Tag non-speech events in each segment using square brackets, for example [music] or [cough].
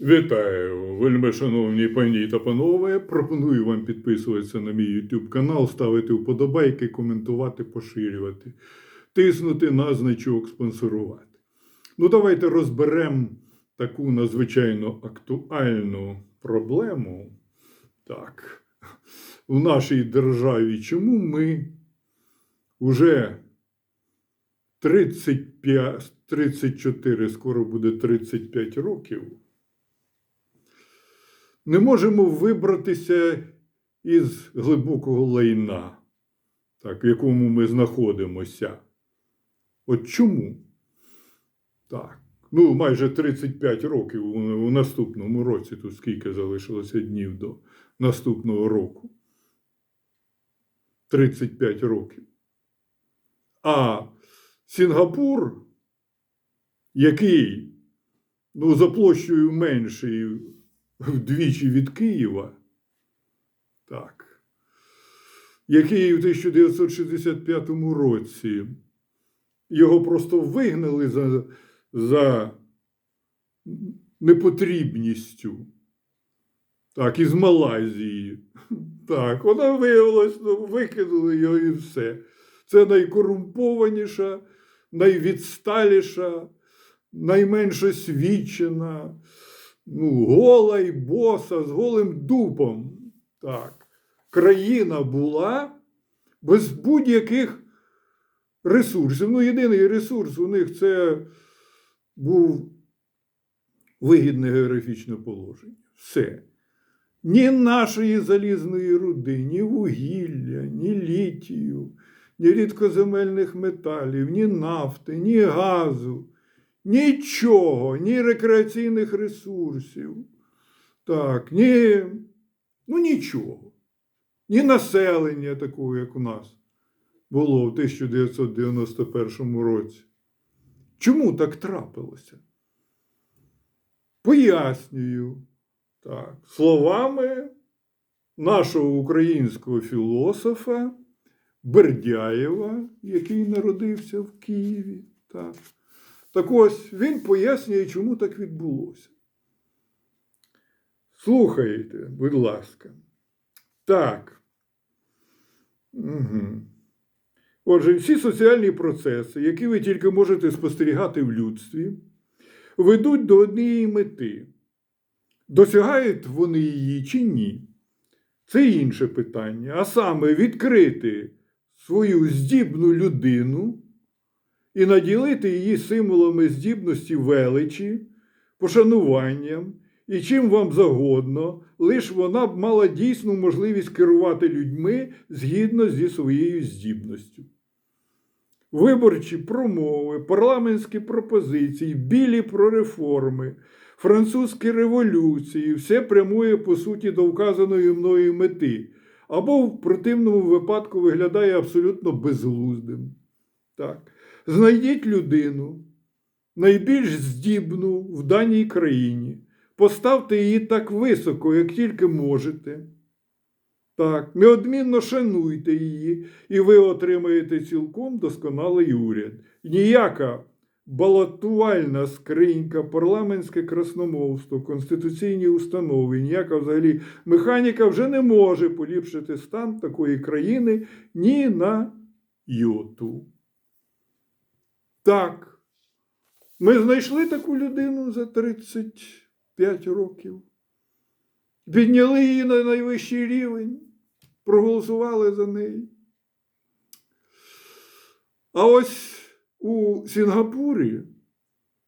Вітаю, вельми шановні пані та панове. Пропоную вам підписуватися на мій YouTube канал, ставити вподобайки, коментувати, поширювати, тиснути на значок спонсорувати. Ну, давайте розберемо таку надзвичайно актуальну проблему. Так, в нашій державі, чому ми вже 35, 34, скоро буде 35 років не можемо вибратися із глибокого лайна, так, в якому ми знаходимося. От чому? Так. Ну, майже 35 років у наступному році, тут скільки залишилося днів до наступного року. 35 років. А Сінгапур, який ну, за площею менший вдвічі від Києва, так, який у 1965 році його просто вигнали за, за непотрібністю. Так, із Малайзії. Так, вона виявилась, ну, викинули його і все. Це найкорумпованіша, найвідсталіша, найменш освічена, ну, гола і боса з голим дупом. Так. Країна була без будь-яких ресурсів. Ну, єдиний ресурс у них це був вигідне географічне положення. Все. Ні нашої залізної руди, ні вугілля, ні літію, ні рідкоземельних металів, ні нафти, ні газу. Нічого, ні рекреаційних ресурсів, так, ні, ну нічого, ні населення такого, як у нас було в 1991 році. Чому так трапилося? Пояснюю так, словами нашого українського філософа Бердяєва, який народився в Києві. Так. Так ось він пояснює, чому так відбулося. Слухайте, будь ласка. Так. Угу. Отже, всі соціальні процеси, які ви тільки можете спостерігати в людстві, ведуть до однієї мети. Досягають вони її чи ні? Це інше питання. А саме відкрити свою здібну людину і наділити її символами здібності величі, пошануванням і чим вам загодно, лиш вона б мала дійсну можливість керувати людьми згідно зі своєю здібністю. Виборчі промови, парламентські пропозиції, білі про реформи, французькі революції все прямує по суті до вказаної мною мети, або в противному випадку виглядає абсолютно безглуздим. Так. Знайдіть людину, найбільш здібну в даній країні, поставте її так високо, як тільки можете. Так, неодмінно шануйте її, і ви отримаєте цілком досконалий уряд. Ніяка балотувальна скринька, парламентське красномовство, конституційні установи, ніяка взагалі механіка вже не може поліпшити стан такої країни ні на йоту. Так, ми знайшли таку людину за 35 років, підняли її на найвищий рівень, проголосували за неї. А ось у Сінгапурі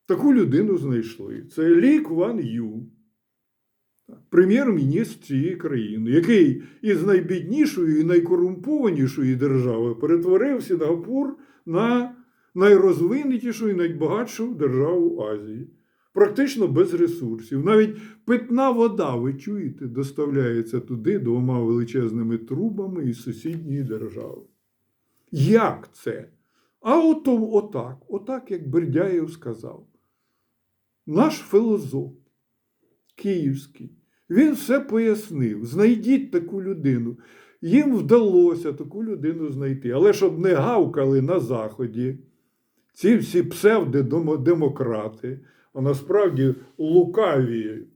таку людину знайшли. Це Лі Кван Ю, прем'єр-міністр цієї країни, який із найбіднішої і найкорумпованішої держави перетворив Сінгапур на найрозвинутішу і найбагатшу державу Азії. Практично без ресурсів. Навіть питна вода, ви чуєте, доставляється туди двома величезними трубами із сусідньої держави. Як це? А ото отак, отак, як Бердяєв сказав. Наш філозоф київський, він все пояснив. Знайдіть таку людину. Їм вдалося таку людину знайти. Але щоб не гавкали на Заході, ці всі псевдодемократи, а насправді лукаві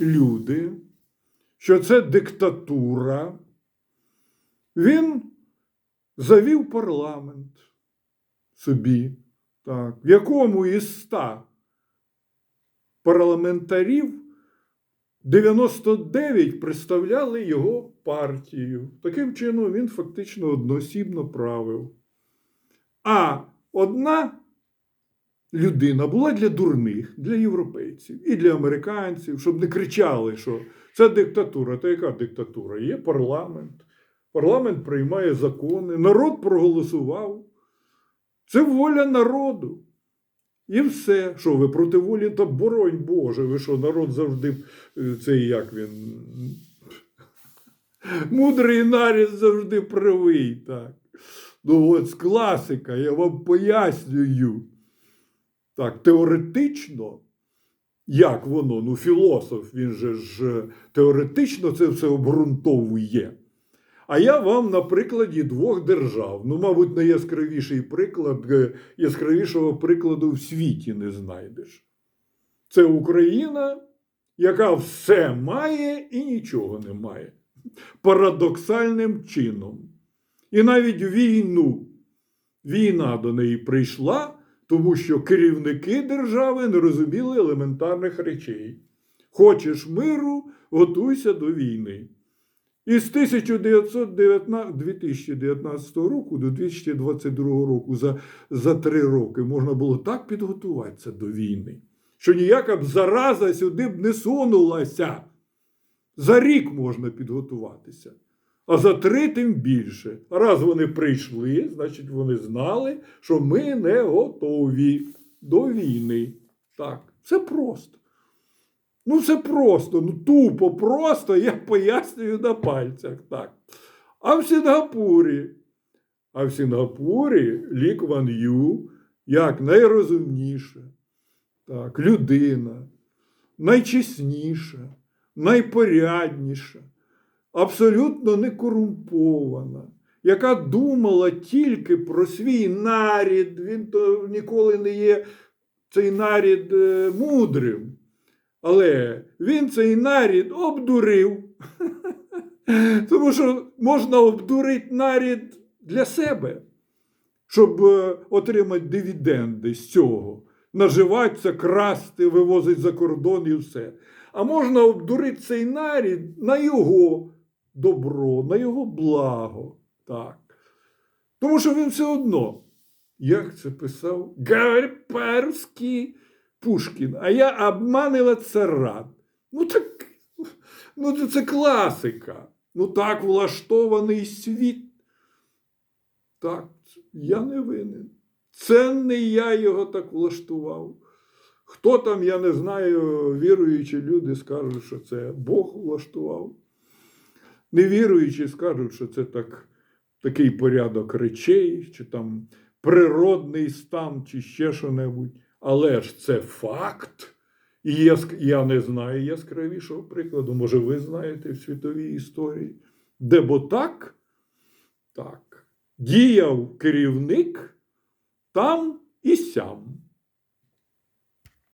люди, що це диктатура, він завів парламент собі, так, в якому із ста парламентарів 99 представляли його партію. Таким чином він фактично одноосібно правив. А одна людина була для дурних, для європейців і для американців, щоб не кричали, що це диктатура. Та яка диктатура? Є парламент. Парламент приймає закони, народ проголосував. Це воля народу. І все. Що ви проти волі, та боронь Боже, ви що, народ завжди е, цей як він. Мудрий нарід завжди правий. Так. Ну, от класика, я вам пояснюю. Так, теоретично, як воно? Ну, філософ, він же ж теоретично це все обґрунтовує. А я вам на прикладі двох держав. Ну, мабуть, найяскравіший приклад, е, яскравішого прикладу в світі не знайдеш. Це Україна, яка все має і нічого не має. Парадоксальним чином. І навіть війну. Війна до неї прийшла, тому що керівники держави не розуміли елементарних речей. Хочеш миру, готуйся до війни. І з 1919, 2019 року до 2022 року за, за три роки можна було так підготуватися до війни, що ніяка б зараза сюди б не сунулася. За рік можна підготуватися. А за три тим більше. Раз вони прийшли, значить вони знали, що ми не готові до війни. Так, все просто. Ну, все просто, ну тупо просто, я пояснюю на пальцях. так. А в Сінгапурі, а в Сінгапурі Лі Кван Ю, як найрозумніша, так, людина, найчесніша, найпорядніша, абсолютно не корумпована, яка думала тільки про свій нарід. Він то ніколи не є цей нарід е, мудрим. Але він цей нарід обдурив. [laughs] Тому що можна обдурити нарід для себе, щоб е, отримати дивіденди з цього, наживатися, красти, вивозити за кордон і все. А можна обдурити цей нарід на його добро, на його благо. Так. Тому що він все одно, як це писав, Гарперський Пушкін, а я обманюватися рад. Ну так, ну це класика. Ну так влаштований світ. Так, я не винен. Це не я його так влаштував. Хто там, я не знаю, віруючі люди скажуть, що це Бог влаштував. Невіруючі скажуть, що це так, такий порядок речей, чи там природний стан, чи ще що-небудь. Але ж це факт. І я, я не знаю яскравішого прикладу, може, ви знаєте в світовій історії, де бо так, так, діяв керівник там і сям.